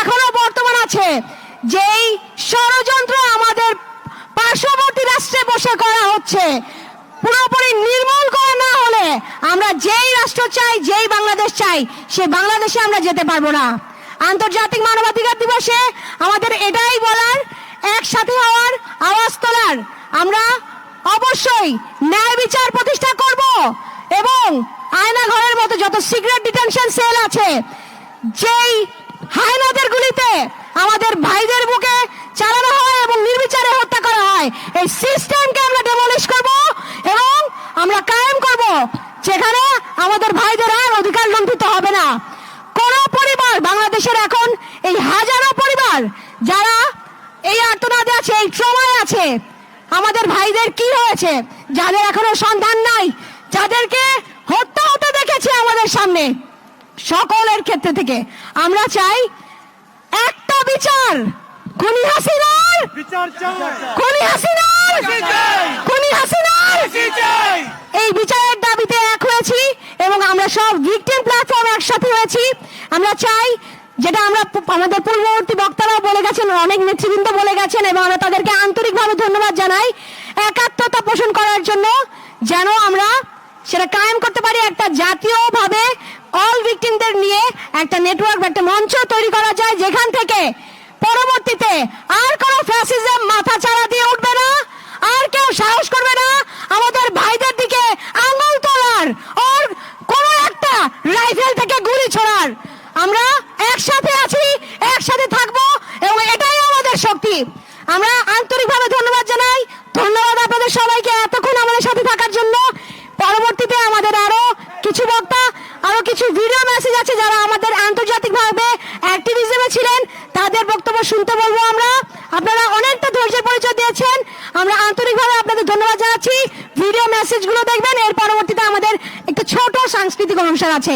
এখনও বর্তমান আছে, যেই ষড়যন্ত্র আমাদের পার্শ্ববর্তী রাষ্ট্রে বসে করা হচ্ছে, পুরোপুরি নির্মূল করা না হলে আমরা যেই রাষ্ট্র চাই, যেই বাংলাদেশ চাই, সে বাংলাদেশে আমরা যেতে পারব না। আন্তর্জাতিক মানবাধিকার দিবসে আমাদের এটাই বলার, একসাথে হওয়ার আওয়াজ তোলার। আমরা অবশ্যই ন্যায় বিচার প্রতিষ্ঠা করব এবং আয়না ঘরের মতো যত সিক্রেট ডিটেনশন সেল আছে, যেই হায়নাদের গুলিতে আমাদের ভাইদের বুকে চালানো হয় এবং নির্বিচারে হত্যা করা হয়, এই সিস্টেমকে আমরা ডেমলিশ করব এবং আমরা কায়েম করব, যেখানে আমাদের ভাইদের আর অধিকার লঙ্ঘিত হবে না। কোন পরিবার, বাংলাদেশের এখন এই হাজারো পরিবার যারা এই আর্তনাদে আছে, এই ট্রমায় আছে, আমাদের ভাইদের কি হয়েছে, যাদের এখনও সন্ধান নাই, যাদেরকে দেখেছে আমাদের সামনে সকলের ক্ষেত্রে থেকে। আমরা চাই একটা বিচার। খুনি হাসিনার বিচার চাই। খুনি হাসিনার খুনি হাসিনার এই বিচারের দাবিতে এক হয়েছি এবং আমরা সব ভিকটিম প্ল্যাটফর্ম একসাথে হয়েছি। আমরা চাই যেটা আমরা আমাদের পূর্ববর্তী বক্তারাও বলে গেছেন অনেক নেতৃবৃন্দ বলে গেছেন এবং আমরা তাদেরকে আন্তরিকভাবে ধন্যবাদ জানাই। একাত্মতা পোষণ করার জন্য যেন আমরা সেটা কায়েম করতে পারি একটা জাতীয়ভাবে অল ভিকটিমদের নিয়ে একটা নেটওয়ার্ক একটা মঞ্চ তৈরি করা যায় যেখান থেকে পরবর্তীতে আর কোনো ফ্যাসিজম মাথা ছাড়া দিয়ে উঠবে না আর কেউ সাহস করবে না আমাদের ভাইদের দিকে আঙুল তোলার ওর কোন একটা রাইফেল থেকে গুলি ছোড়ার আমরা একসাথে আছি একসাথে থাকব এবং এটাই আমাদের শক্তি আমরা আন্তরিকভাবে ধন্যবাদ জানাই ধন্যবাদ আপনাদের সবাইকে এতক্ষণ আমাদের সাথে থাকার জন্য পরবর্তীতে আমাদের আরও কিছু বক্তা আরও কিছু ভিডিও মেসেজ আছে যারা আমাদের আন্তর্জাতিকভাবে অ্যাক্টিভিজমে ছিলেন তাদের বক্তব্য শুনতে বলব আমরা। আপনারা অনেকটা ধৈর্যের পরিচয় দিয়েছেন। আমরা আন্তরিকভাবে আপনাদের ধন্যবাদ জানাচ্ছি। ভিডিও মেসেজগুলো দেখবেন, এর পরবর্তীতে আমাদের একটু ছোট সাংস্কৃতিক অনুষ্ঠান আছে।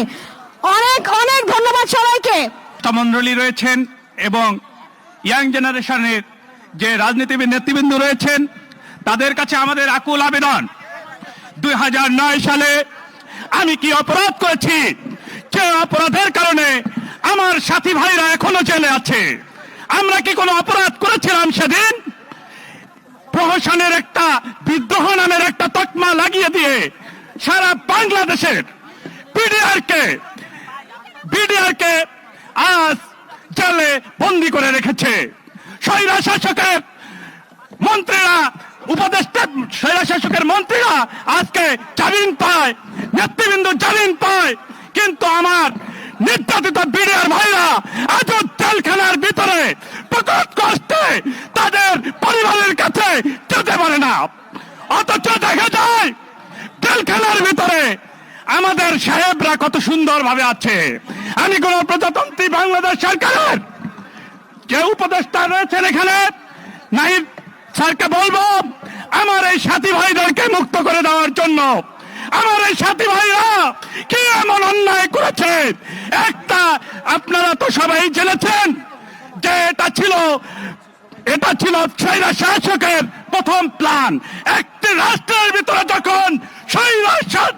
অনেক অনেক ধন্যবাদ সবাইকে। মন্ডলী রয়েছেন এবং ইয়াং জেনারেশনের যে রাজনীতিবিদ নেতৃবৃন্দ রয়েছেন, তাদের কাছে আমাদের আকুল আবেদন। দুই হাজার নয় সালে আমি কি অপরাধ করেছি? যে অপরাধের কারণে আমার সাথী ভাইরা এখনও জেলে আছে? আমরা কি কোনো অপরাধ করেছিলাম সেদিন? প্রহসনের একটা, বিদ্রোহ নামের একটা তকমা লাগিয়ে দিয়ে সারা বাংলাদেশের পিডিআরকে বিডিআরকে আজ জেলে বন্দি করে রেখেছে। স্বৈরা শাসকের মন্ত্রীরা, উপদেষ্টা, স্বৈরা শাসকের মন্ত্রীরা আজকে জামিন পায়, নেতৃবৃন্দ জামিন পায়। কিন্তু আমার নির্যাতিত বিডিআর ভাইরা আজও জেলখানার ভিতরে প্রকট কষ্টে তাদের পরিবারের কাছে যেতে পারে না অথচ দেখা যায় জেলখানার ভিতরে আমাদের সাহেবরা কত সুন্দর ভাবে আছে। আমি কোন প্রজাতন্ত্রী বাংলাদেশ সরকারের যে উপদেষ্টা রয়েছেন এখানে? নাহিদ স্যারকে বলব, আমার এই সাথী ভাইদেরকে মুক্ত করে দেওয়ার জন্য। আমার এই সাথী ভাইরা কি এমন অন্যায় করেছে? একটা আপনারা তো সবাই জেনেছেন যে এটা ছিল এটা ছিল শাসকের প্রথম প্ল্যান একটি রাষ্ট্রের ভিতরে যখন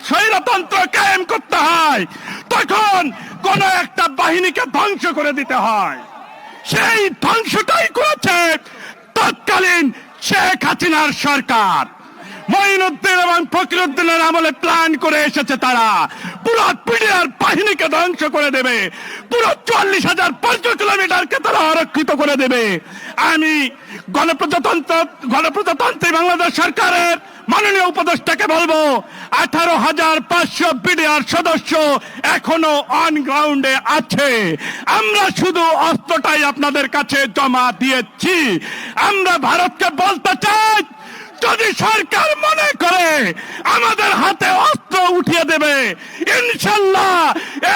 স্বৈরতন্ত্র কায়েম করতে হয়, তখন কোন একটা বাহিনীকে ধ্বংস করে দিতে হয়। সেই ধ্বংসটাই করেছে তৎকালীন শেখ হাসিনার সরকার। মঈনুদ্দিন এবং ফকিরুদ্দিনের আমলে প্ল্যান করে এসেছে তারা। পুরো পিডিআর বাহিনীকে ধ্বংস করে দেবে। পুরো চুয়াল্লিশ হাজার পঞ্চ কিলোমিটারকে তারা আরক্ষিত করে দেবে। আমি গণপ্রজাতন্ত্র, গণপ্রজাতন্ত্রী বাংলাদেশ সরকারের মাননীয় উপদেষ্টাকে বলব, আঠারো হাজার পাঁচশো বিডিআর সদস্য এখনও অন গ্রাউন্ডে আছে। আমরা শুধু অস্ত্রটাই আপনাদের কাছে জমা দিয়েছি। আমরা ভারতকে বলতে চাই যদি সরকার মনে করে, আমাদের হাতে অস্ত্র উঠিয়ে দেবে, ইনশাল্লাহ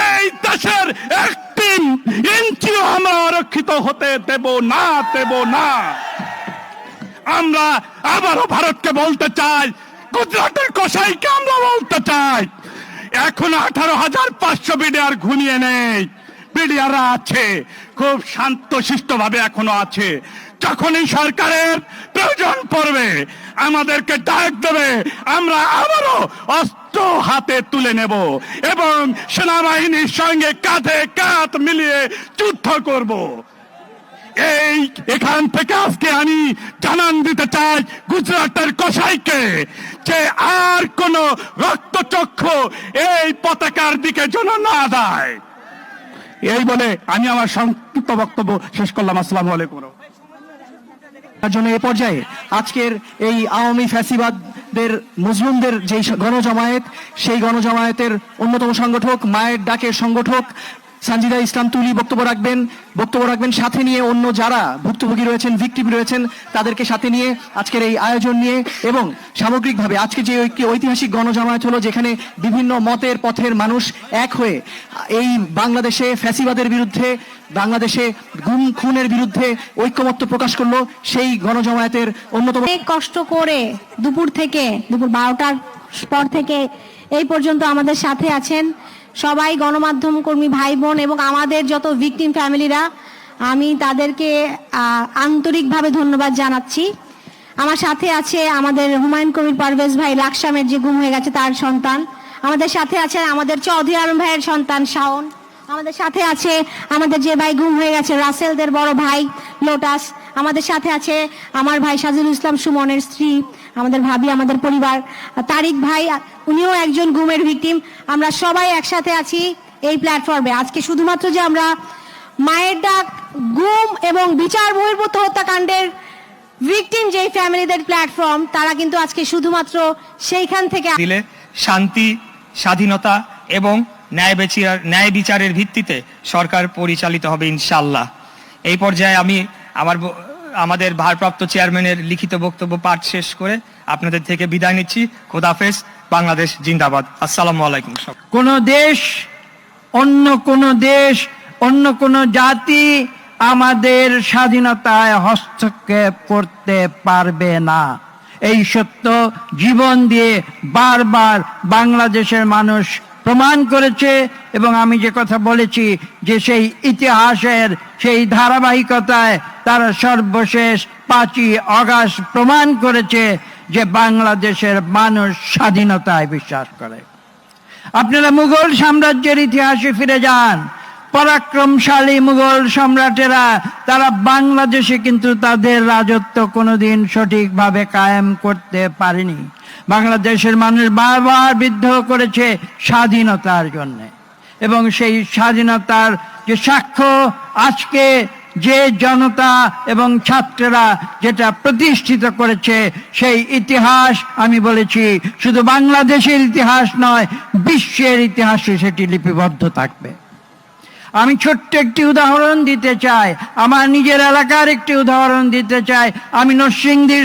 এই দেশের একটি ইঞ্চিও আমরা আরক্ষিত হতে দেব না দেব না। আমরা আবারও ভারতকে বলতে চাই, গুজরাটের কসাইকে আমরা বলতে চাই। এখন আঠারো হাজার পাঁচশো বিডিআর ঘুমিয়ে নেই। বিডিআররা আছে। খুব শান্ত শিষ্ট ভাবে এখনও আছে। যখনই সরকারের প্রয়োজন পড়বে, আমাদেরকে ডাক দেবে, আমরা আবারও অস্ত্র হাতে তুলে নেব এবং সেনাবাহিনীর সঙ্গে কাঁধে কাঁধ মিলিয়ে যুদ্ধ করব। এই, এখান থেকে আজকে আমি জানান দিতে চাই গুজরাটের কসাইকে যে আর কোন রক্তচক্ষু এই পতাকার দিকে যেন না দেয় এই বলে আমি আমার সংক্ষিপ্ত বক্তব্য শেষ করলাম। আসসালামু আলাইকুম। জন্য এ পর্যায়ে আজকের এই আওয়ামী ফ্যাসিবাদদের, মুসলিমদের যেই গণজমায়েত, সেই গণজমায়েতের অন্যতম সংগঠক, মায়ের ডাকের সংগঠক সানজিদা ইসলাম তুলি বক্তব্য রাখবেন বক্তব্য রাখবেন সাথে নিয়ে অন্য যারা ভুক্তভোগী রয়েছেন ভিকটিম রয়েছেন, তাদেরকে সাথে নিয়ে আজকের এই আয়োজন নিয়ে এবং সামগ্রিকভাবে আজকে যে ঐতিহাসিক গণজমায়েত হলো, যেখানে বিভিন্ন মতের পথের মানুষ এক হয়ে এই বাংলাদেশে ফ্যাসিবাদের বিরুদ্ধে, বাংলাদেশে গুম খুনের বিরুদ্ধে ঐক্যমত্য প্রকাশ করল, সেই গণজমায়েতের অন্যতম কষ্ট করে দুপুর থেকে, দুপুর বারোটার পর থেকে এই পর্যন্ত আমাদের সাথে আছেন। সবাই গণমাধ্যম কর্মী ভাই বোন এবং আমাদের যত ভিকটিম ফ্যামিলিরা আমি তাদেরকে আন্তরিকভাবে ধন্যবাদ জানাচ্ছি। আমার সাথে আছে আমাদের হুমায়ুন কবির পারভেজ ভাই, লাকসামের যে গুম হয়ে গেছে তার সন্তান। আমাদের সাথে আছে আমাদের চৌধুরী আলম ভাইয়ের সন্তান শাওন। আমাদের সাথে আছে আমাদের যে ভাই গুম হয়ে গেছে, রাসেলদের বড় ভাই লোটাস। আমাদের সাথে আছে আমার ভাই সাজিল ইসলাম সুমনের স্ত্রী, আমাদের ভাবি, আমাদের পরিবার। তারিক ভাই, উনিও একজন গুমের ভিকটিম আমরা সবাই একসাথে আছি এই প্ল্যাটফর্মে আজকে শুধুমাত্র যে আমরা মায়ের ডাক, গুম এবং বিচার বহির্ভূত হত্যাকাণ্ডের ভিকটিম যেই ফ্যামিলিদের প্ল্যাটফর্ম তারা কিন্তু আজকে শুধুমাত্র সেইখান থেকে দিলে শান্তি, স্বাধীনতা এবং ন্যায় বিচার ন্যায় বিচারের ভিত্তিতে সরকার পরিচালিত হবে ইনশাল্লাহ এই পর্যায়ে আমি আমার আমাদের ভারপ্রাপ্ত চেয়ারম্যানের লিখিত বক্তব্য পাঠ শেষ করে আপনাদের থেকে বিদায় নিচ্ছি। খোদাফেজ বাংলাদেশ জিন্দাবাদ। আসসালামু আলাইকুম কোন দেশ, অন্য কোন দেশ, অন্য কোন জাতি আমাদের স্বাধীনতায় হস্তক্ষেপ করতে পারবে না। এই সত্য জীবন দিয়ে বারবার বাংলাদেশের মানুষ প্রমাণ করেছে এবং আমি যে কথা বলেছি যে সেই ইতিহাসের সেই ধারাবাহিকতায় তারা সর্বশেষ পাঁচই অগাস্ট প্রমাণ করেছে যে বাংলাদেশের মানুষ স্বাধীনতায় বিশ্বাস করে। আপনারা মুঘল সাম্রাজ্যের ইতিহাসে ফিরে যান। পরাক্রমশালী মুঘল সম্রাটেরা, তারা বাংলাদেশে কিন্তু তাদের রাজত্ব কোনোদিন সঠিকভাবে কায়েম করতে পারেনি। বাংলাদেশের মানুষ বারবার বিদ্রোহ করেছে স্বাধীনতার জন্য। এবং সেই স্বাধীনতার যে সাক্ষ্য আজকে যে জনতা এবং ছাত্ররা যেটা প্রতিষ্ঠিত করেছে, সেই ইতিহাস আমি বলেছি, শুধু বাংলাদেশের ইতিহাস নয়, বিশ্বের ইতিহাসে সেটি লিপিবদ্ধ থাকবে। আমি ছোট্ট একটি উদাহরণ দিতে চাই, আমার নিজের এলাকার একটি উদাহরণ দিতে চাই, আমি নরসিংদীর